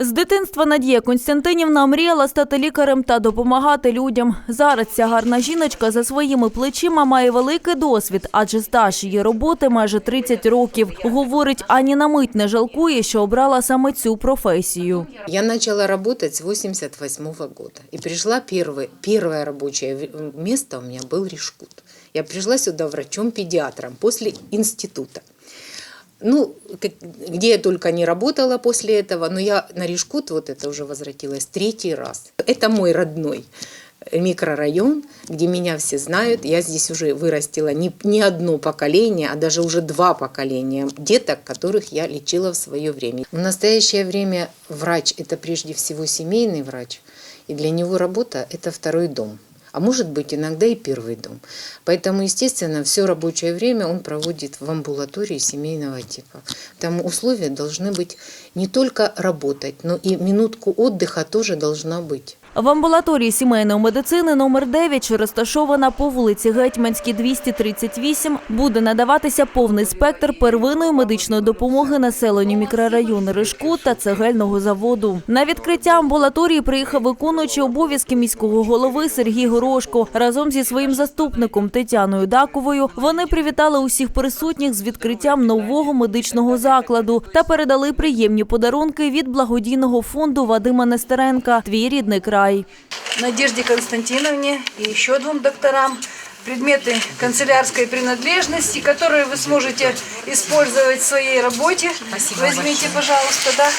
З дитинства Надія Константинівна мріяла стати лікарем та допомагати людям. Зараз ця гарна жіночка за своїми плечима має великий досвід, адже стаж її роботи майже 30 років. Говорить, ані на мить не жалкує, що обрала саме цю професію. Я начала работать с 88 года. И пришла первое, первое рабочее в- место у меня был Решкут. Я пришла сюда врачом-педиатром после института. Ну, где я только не работала после этого, но я на Решкут, вот это уже возвратилась третий раз. Это мой родной микрорайон, где меня все знают. Я здесь уже вырастила не, не одно поколение, а даже уже два поколения деток, которых я лечила в свое время. В настоящее время врач – это прежде всего семейный врач, и для него работа – это второй дом. А может быть, иногда и первый дом. Поэтому, естественно, все рабочее время он проводит в амбулатории семейного типа. Там условия должны быть не только работать, но и минутку отдыха тоже должна быть. В амбулаторії сімейної медицини номер 9, що розташована по вулиці Гетьманській, 238, буде надаватися повний спектр первинної медичної допомоги населенню мікрорайону Рижку та цегельного заводу. На відкриття амбулаторії приїхав виконуючий обов'язки міського голови Сергій Горошко. Разом зі своїм заступником Тетяною Даковою вони привітали усіх присутніх з відкриттям нового медичного закладу та передали приємні подарунки від благодійного фонду Вадима Нестеренка Твій рідний край. Надежде Константиновне и еще двум докторам предметы канцелярской принадлежности, которые вы сможете использовать в своей работе. Спасибо Возьмите, пожалуйста, да.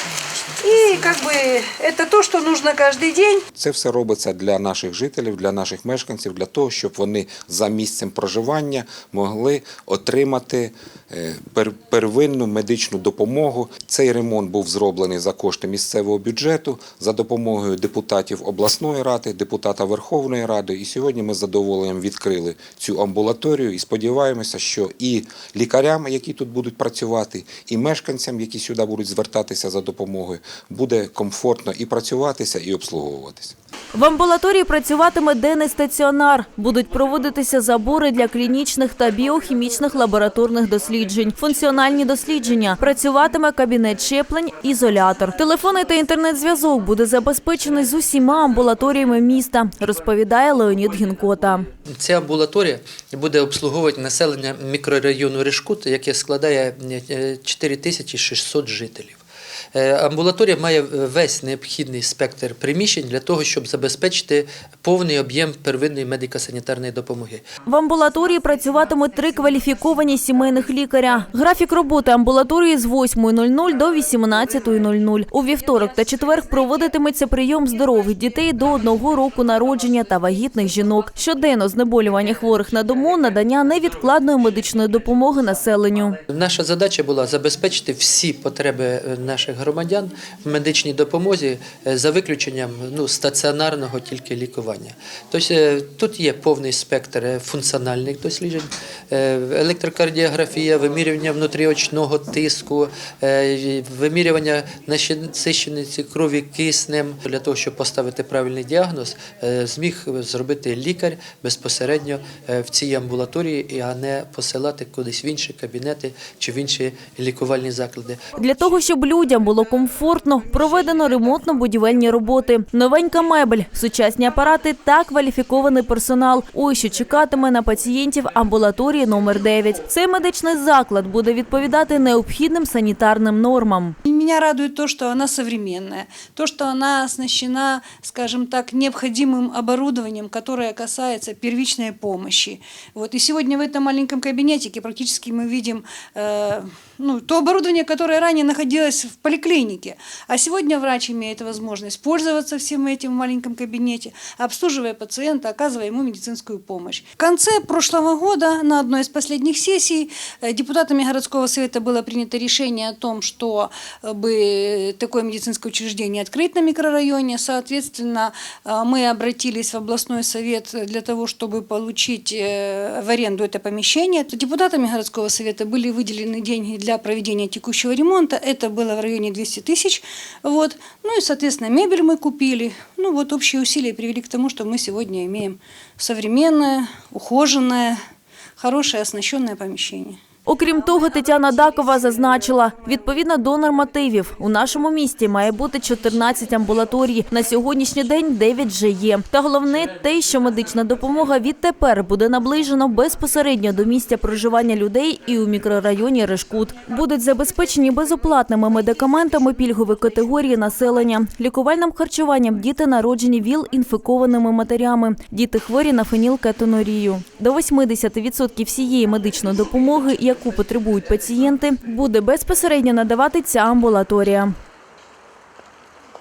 И как бы это то, что нужно каждый день. Це все робиться для наших жителів, для наших мешканців, для того, щоб вони за місцем проживання могли отримати е, пер- первинну медичну допомогу. Цей ремонт був зроблений за кошти місцевого бюджету за допомогою депутатів обласної ради, депутата Верховної Ради. І сьогодні ми з задоволенням відкрили цю амбулаторію і сподіваємося, що і лікарям, які тут будуть працювати, і мешканцям, які сюди будуть звертатися за допомогою, буде комфортно і працюватися, і обслуговуватися. В амбулаторії працюватиме денний стаціонар. Будуть проводитися забори для клінічних та біохімічних лабораторних досліджень, функціональні дослідження. Працюватиме кабінет щеплень, ізолятор. Телефонний та інтернет-зв'язок буде забезпечений з усіма амбулаторіями міста, розповідає Леонід Гінкота. Ця амбулаторія буде обслуговувати населення мікрорайону Решкут, яке складає е, 4600 жителів. Е, Амбулаторія має весь необхідний спектр приміщень для того, щоб забезпечити повний об'єм первинної медико-санітарної допомоги. В амбулаторії працюватимуть три кваліфіковані сімейних лікаря. Графік роботи амбулаторії з 8.00 до 18.00. У вівторок та четверг проводитиметься прийом здорових дітей до одного року народження та вагітних жінок. Щоденно знеболювання хворих на дому, надання невідкладної медичної допомоги населенню. Наша задача була забезпечити всі потреби е, наших громадян в медичній допомозі е, за виключенням ну, стаціонарного тільки лікування. Тобто тут є повний спектр е, функціональних досліджень, електрокардіографія, вимірювання внутріочного тиску, вимірювання насиченості крові киснем для того, щоб поставити правильний діагноз, зміг зробити лікар безпосередньо в цій амбулаторії, а не посилати кудись в інші кабінети чи в інші лікувальні заклади. Для того, щоб людям було комфортно, проведено ремонтно-будівельні роботи. Новенька мебель, сучасні апарати та кваліфікований персонал. Ось що чекатиме на пацієнтів амбулаторії номер 9. Цей медичний заклад буде відповідати необхідним санітарним нормам. Меня радует то, что она современная, то, что она оснащена, скажем так, необходимым оборудованием, которое касается первичной помощи. Вот. И сегодня в этом маленьком кабинетике практически мы видим э, ну, то оборудование, которое ранее находилось в поликлинике. А сегодня врач имеет возможность пользоваться всем этим в маленьком кабинете, обслуживая пациента, оказывая ему медицинскую помощь. В конце прошлого года на одной из последних сессий э, депутатами городского совета было принято решение о том, что э, бы такое медицинское учреждение открыть на микрорайоне. Соответственно, э, мы обратились в областной совет для того, чтобы получить э, в аренду это помещение. Депутатами городского совета были выделены деньги для проведения текущего ремонта. Это было в районе 200 тысяч. Вот. Ну и, соответственно, мебель мы купили. Ну вот общие усилия привели к тому, что мы сегодня имеем современное, ухоженное, хорошее оснащенное помещение. Окрім того, Тетяна Дакова зазначила, відповідно до нормативів, у нашому місті має бути 14 амбулаторій. На сьогоднішній день 9 вже є. Та головне те, що медична допомога відтепер буде наближена безпосередньо до місця проживання людей і у мікрорайоні Решкут. Будуть забезпечені безоплатними медикаментами пільгові категорії населення, лікувальним харчуванням діти народжені ВІЛ-інфікованими матерями, діти хворі на фенілкетонурію. До 80% всієї медичної допомоги, яку потребують пацієнти, буде безпосередньо надавати ця амбулаторія.